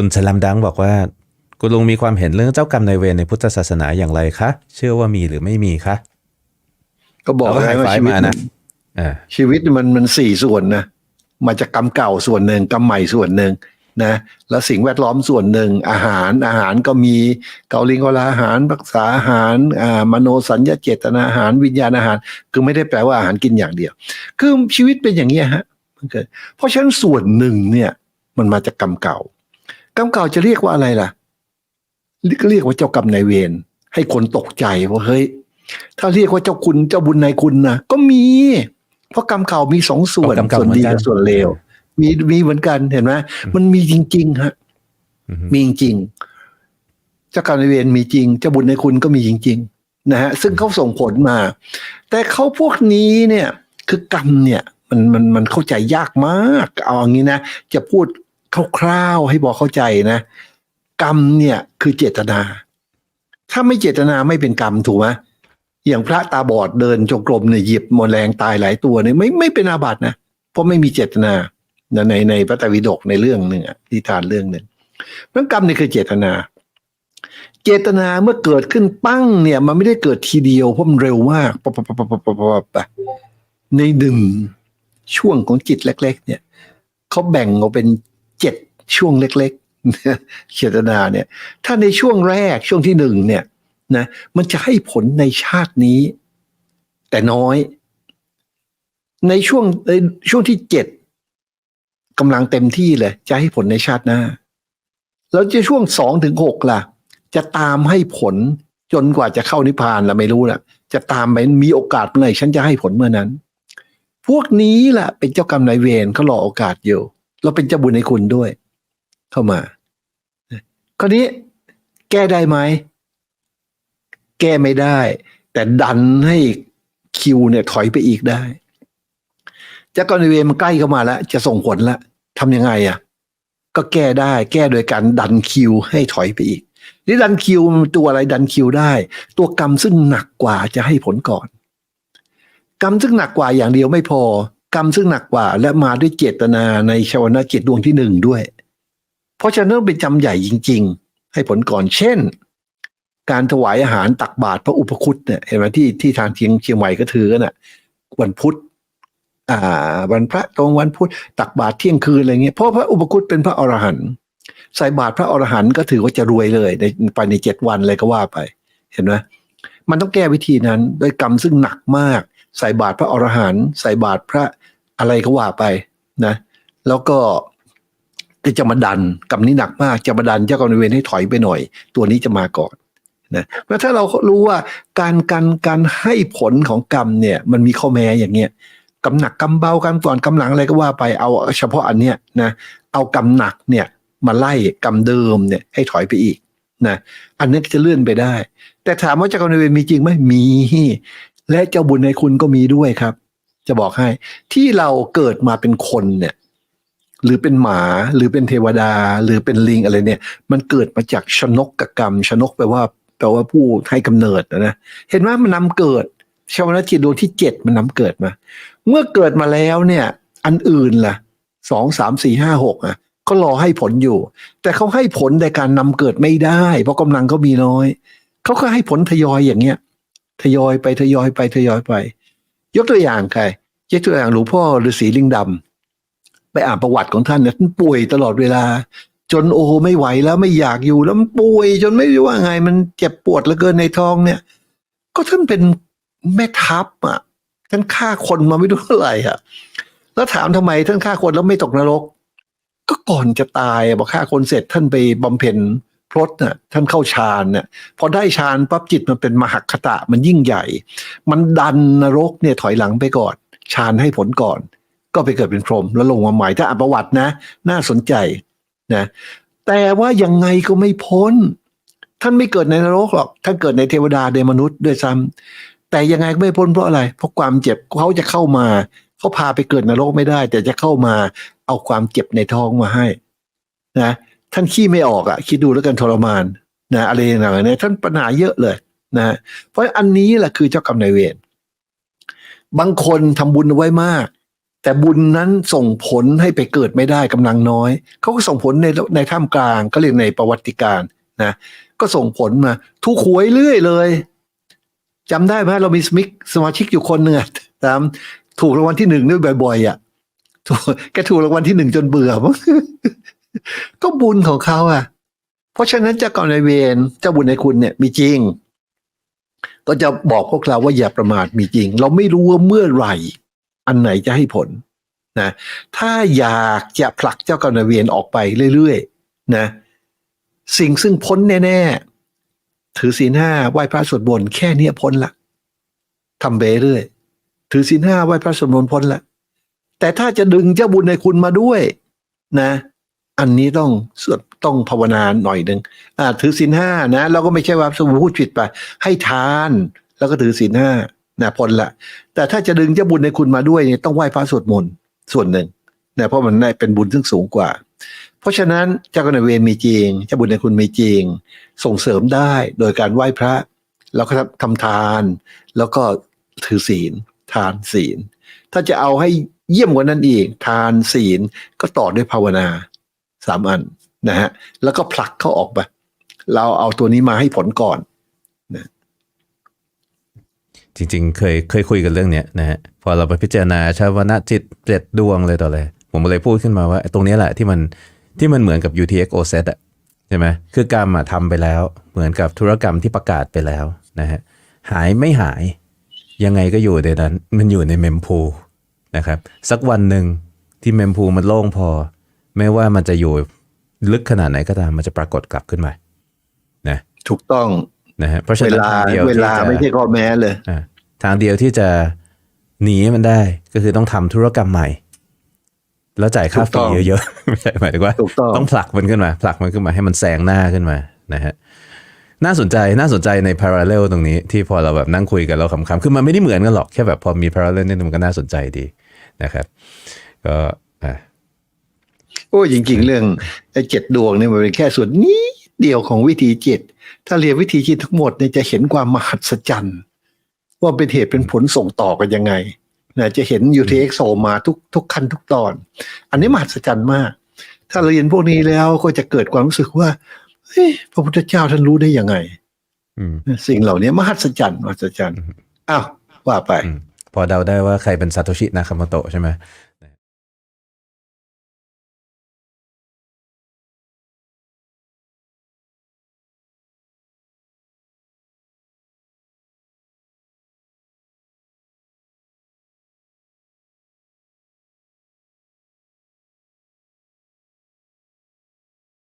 คุณสลัมดังบอกว่า คุณลุงมีความเห็นเรื่องเจ้ากรรมนายเวรในพุทธศาสนาอย่างไรคะ เชื่อว่ามีหรือไม่มีคะ ก็บอกเราก็ไงหายว่าไฟชีวิตมานะมันอ่าชีวิตมันมันสี่ส่วนนะมาจากกรรมเก่าส่วนหนึ่งกรรมใหม่ส่วนหนึ่งนะแล้วสิ่งแวดล้อมส่วนหนึ่งอาหารอาหารก็มีเกาลิงกอลาอาหารรักษาอาหารอ่ามโนสัญญาเจตนาอาหารวิญญาณอาหาร คือไม่ได้แปลว่าอาหารกินอย่างเดียว คือชีวิตเป็นอย่างนี้ยฮะมันเกิดเพราะฉะนั้นส่วนหนึ่งเนี่ยมันมาจากกรรมเก่า กรรมเก่าจะเรียกว่าอะไรล่ะก็เรียกว่าเจ้ากรรมนายเวรให้คนตกใจว่าเฮ้ยถ้าเรียกว่าเจ้าคุณเจ้าบุญนายคุณนะก็มี เพราะกรรมเก่ามีสองส่วนกรรมเก่าส่วนดีเหมือนกันกับส่วนเลวมีมีเหมือนกันเห็นไหมมันมีจริง ๆ ฮะอือฮึมีจริงๆเจ้ากรรมนายเวรมีจริง เจ้าบุญนายคุณก็มีจริง ๆ นะฮะ ซึ่งเขาส่งผลมา แต่เขาพวกนี้เนี่ย คือกรรมเนี่ย มันมันมันเข้าใจยากมาก เอาอย่างนี้นะจะพูด คร่าวๆให้บอกเข้าใจนะ กรรมเนี่ยคือเจตนา ถ้าไม่เจตนาไม่เป็นกรรมถูกไหมอย่างพระตาบอดเดินจงกรมเนี่ยหยิบมแมลงตายหลายตัวเนี่ยไม่ไม่เป็นอาบัตินะ เพราะไม่มีเจตนานในในพระไตรปิฎกในเรื่องหนึ่งอะที่ทานเรื่องหนึ่งเพราะกรรมนี่คือเจตนา เจตนาเมื่อเกิดขึ้นปั้งเนี่ย มันไม่ได้เกิดทีเดียวเพราะมันเร็วมากปะปะปะปะปะปะปะปะในหนึ่งช่วงของจิตเล็ก ๆ เนี่ยเขาแบ่งออกเป็น เจ็ดช่วงเล็กๆเจตนาเนี่ยถ้าในช่วงแรกช่วงที่หนึ่งเนี่ยนะมันจะให้ผลในชาตินี้ แต่น้อย ในช่วงในช่วงที่เจ็ดกำลังเต็มที่เลย จะให้ผลในชาติหน้า แล้วจะช่วงสองถึงหกล่ะ จะตามให้ผลจนกว่าจะเข้านิพพานล่ะไม่รู้ล่ะ จะตามไปมีโอกาสเมื่อไหร่ฉันจะให้ผลเมื่อนั้น พวกนี้ล่ะ เป็นเจ้ากรรมนายเวรเขารอโอกาสอยู่ เราเป็นเจ้าบุญในคุณด้วย เข้ามาคราวนี้แก้ได้ไหม แก้ไม่ได้ แต่ดันให้คิวเนี่ยถอยไปอีกได้จ้ากรรมนเวรมันใกล้เข้ามาแล้ว จะส่งผลแล้วทำยังไงอะ ก็แก้ได้แก้โดยการดันคิวให้ถอยไปอีกนี่ดันคิวตัวอะไรดันคิวได้ ตัวกรรมซึ่งหนักกว่าจะให้ผลก่อน กรรมซึ่งหนักกว่าอย่างเดียวไม่พอ กรรมซึ่งหนักกว่า และมาด้วยเจตนาในชาวนะจิตดวงที่หนึ่งด้วย เพราะฉะนั้นเป็นจำใหญ่จริง ๆ ให้ผลก่อนเช่น การถวายอาหารตักบาตรพระอุปคุตเนี่ยเห็นไหมที่ที่ทางเชียงเชียงใหม่ก็ถือกันอะวันพุธอ่า วันพระตรงวันพุธตักบาตรเที่ยงคืนอะไรเงี้ยเพราะพระอุปคุตเป็นพระอรหันต์ใส่บาตรพระอรหันต์ก็ถือว่าจะรวยเลยในภายในเจ็ดวันเลยก็ว่าไป เห็นไหมมันต้องแก้วิธีนั้นด้วยกรรมซึ่งหนักมาก ใส่บาตรพระอรหันต์ใส่บาตรพระ อะไรก็ว่าไปนะ แล้วก็ก็จะมาดันกรรมนี้หนักมาก จะมาดันเจ้ากรรมนายเวรให้ถอยไปหน่อย ตัวนี้จะมาก่อนนะเพราะถ้าเรารู้ว่าการการการให้ผลของกรรมเนี่ย มันมีข้อแม้อย่างเงี้ยกรรมหนักกรรมเบากรรมก่อนกรรมหลังอะไรก็ว่าไปเอาเฉพาะอันเนี้ยนะเอากรรมหนักเนี่ยมาไล่กรรมเดิมเนี่ยให้ถอยไปอีกนะอันนี้จะเลื่อนไปได้ แต่ถามว่าเจ้ากรรมนายเวรมีจริงไหมมี และเจ้าบุญในคุณก็มีด้วยครับ จะบอกให้ ที่เราเกิดมาเป็นคนเนี่ย หรือเป็นหมาหรือเป็นเทวดา หรือเป็นลิงอะไรเนี่ย มันเกิดมาจากชนกกรรม ชนกแปลว่าแปลว่าผู้ให้กำเนิดนะนะเห็นว่ามันนำเกิดชาวนาจิตดวงที่เจ็ดมันนำเกิดมา เมื่อเกิดมาแล้วเนี่ย อันอื่นล่ะสองสามสี่ห้าหกอะก็รอให้ผลอยู่ แต่เขาให้ผลในการนำเกิดไม่ได้ เพราะกำลังเขามีน้อย เขาก็ให้ผลทยอยอย่างเงี้ย ทยอยไปทยอยไปทยอยไป ยกตัวอย่างใครยกตัวอย่างหลวงพ่อฤาษีลิงดำไปอ่านประวัติของท่านเนี่ยท่านป่วยตลอดเวลา จนโอ้ไม่ไหวแล้วไม่อยากอยู่แล้วมันป่วย จนไม่รู้ว่าไง มันเจ็บปวดเหลือเกินในท้องเนี่ย ก็ท่านเป็นแม่ทัพอะท่านฆ่าคนมาไม่รู้เท่าไหร่อะแล้วถามทำไมท่านฆ่าคนแล้วไม่ตกนรก ก็ก่อนจะตายบอกฆ่าคนเสร็จท่านไปบำเพ็ญ พรตน่ะท่านเข้าฌานเนี่ยพอได้ฌานปั๊บจิตมันเป็นมหคตะมันยิ่งใหญ่ มันดันนรกเนี่ยถอยหลังไปก่อนฌานให้ผลก่อน ก็ไปเกิดเป็นพรหมแล้วลงมาใหม่ถ้าอ่านประวัตินะ น่าสนใจนะแต่ว่ายังไงก็ไม่พ้น ท่านไม่เกิดในนรกหรอกท่านเกิดในเทวดาในมนุษย์ด้วยซ้ำแต่ยังไงก็ไม่พ้นเพราะอะไร เพราะความเจ็บเขาจะเข้ามาเขาพาไปเกิดนรกไม่ได้ แต่จะเข้ามาเอาความเจ็บในท้องมาให้นะ ท่านขี้ไม่ออกอะ่ะ คิดดูแล้วกันทรมานนะอะไรอย่างเงี้ยท่านปัญหาเยอะเลยนะเพราะอันนี้แหละคือเจ้ากรรมนายเวรบางคนทำบุญไว้มาก แต่บุญนั้นส่งผลให้ไปเกิดไม่ได้กำลังน้อย เขาก็ส่งผลในในท่ามกลางก็เรียกในประวัติการนะก็ส่งผลมาทุกหวยเรื่อยเลยจำได้ไหมเรามีสมิกสมาชิกอยู่คนหนึ่งอะตามถูกรางวัลที่หนึ่งด้วยบ่อยๆอะแกถูกรางวัลที่หนึ่งจนเบื่อมั้ง ก็บุญของเขาอะ เพราะฉะนั้นเจ้ากรรมนายเวรเจ้าบุญในคุณเนี่ยมีจริง ก็จะบอกพวกเราว่าอย่าประมาทมีจริง เราไม่รู้ว่าเมื่อไหร่ อันไหนจะให้ผลนะถ้าอยากจะผลักเจ้ากรรมนายเวรออกไปเรื่อยๆนะสิ่งซึ่งพ้นแน่ๆ ถือศีลห้าไหว้พระสวดมนต์แค่เนี้ยพ้นละทำไปเรื่อย ถือศีลห้าไหว้พระสวดมนต์พ้นละแต่ถ้าจะดึงเจ้าบุญในคุณมาด้วยนะ อันนี้ต้องสวดต้องภาวนาหน่อยหนึ่งถือศีลห้านะ เราก็ไม่ใช่ว่าสมมติพูดผิดไป ให้ทานแล้วก็ถือศีลห้านะพ้นละ แต่ถ้าจะดึงเจ้าบุญในคุณมาด้วยเนี่ยต้องไหว้พระสวดมนต์ส่วนหนึ่งนะเพราะมันได้เป็นบุญซึ่งสูงกว่า เพราะฉะนั้นเจ้ากรรมนเวรมีจริงเจ้าบุญในคุณมีจริง ส่งเสริมได้โดยการไหว้พระ แล้วก็ทำทาน แล้วก็ถือศีล ทานศีล ถ้าจะเอาให้เยี่ยมกว่านั้นอีก ทานศีลก็ต่อด้วยภาวนา สามอันนะฮะแล้วก็ผลักเขาออกไปเราเอาตัวนี้มาให้ผลก่อนจริงๆ เคยเคยคุยกันเรื่องเนี้ยนะฮะพอเราไปพิจารณาชาวนะจิตเจ็ดดวงเลยต่อเลย ผมเลยพูดขึ้นมาว่า ตรงนี้แหละที่มันที่มันเหมือนกับ UTXO set อะใช่ไหมคือกรรมอะทำไปแล้ว เหมือนกับธุรกรรมที่ประกาศไปแล้วนะฮะหายไม่หายยังไงก็อยู่ในนั้น มันอยู่ในเมมพูนะครับ สักวันหนึ่งที่เมมพูมันโล่งพอ ไม่ว่ามันจะอยู่ลึกขนาดไหนก็ตามมันจะปรากฏกลับขึ้นมานะถูกต้องนะฮะเพราะฉะเวนั้นลาทางเดียวเวที่ลาจะไม่ใช่ข้อแม้เลยอ่าทางเดียวที่จะหนีมันได้ก็คือต้องทำธุรกรรมใหม่ แล้วจ่ายค่าถูกฟต้รีองเยอะๆไม่ใช่หมายถึงว่าถูกต้องต้องผลักมันขึ้นมาผลักมันขึ้นมาให้มันแซงหน้าขึ้นมานะฮะน่าสนใจน่าสนใจใน parallel ตรงนี้ที่พอเราแบบนั่งคุยกันเราขำๆคือมันไม่ได้เหมือนกันหรอกแค่แบบพอมี parallel นิดนึงมันก็น่าสนใจดีนะครับ ก็อะ โอ้ยจริง ๆ เรื่องไอ้เจ็ดดวงเนี่ยมันเป็นแค่ส่วนนี้เดียวของวิธีจิต ถ้าเรียนวิธีจิตทั้งหมดเนี่ยจะเห็นความมหัศจรรย์ว่าเป็นเหตุเป็นผลส่งต่อกันยังไงนะจะเห็น UTXO มาทุกทุกขั้นทุกตอน อันนี้มหัศจรรย์มาก ถ้าเราเรียนพวกนี้แล้วก็จะเกิดความรู้สึกว่าเฮ้ยพระพุทธเจ้าท่านรู้ได้ยังไงอืมสิ่งเหล่านี้มหัศจรรย์มหัศจรรย์อ้าวว่าไปอืมพอเดาได้ว่าใครเป็นซาโตชินาคาโมโตะใช่ไหม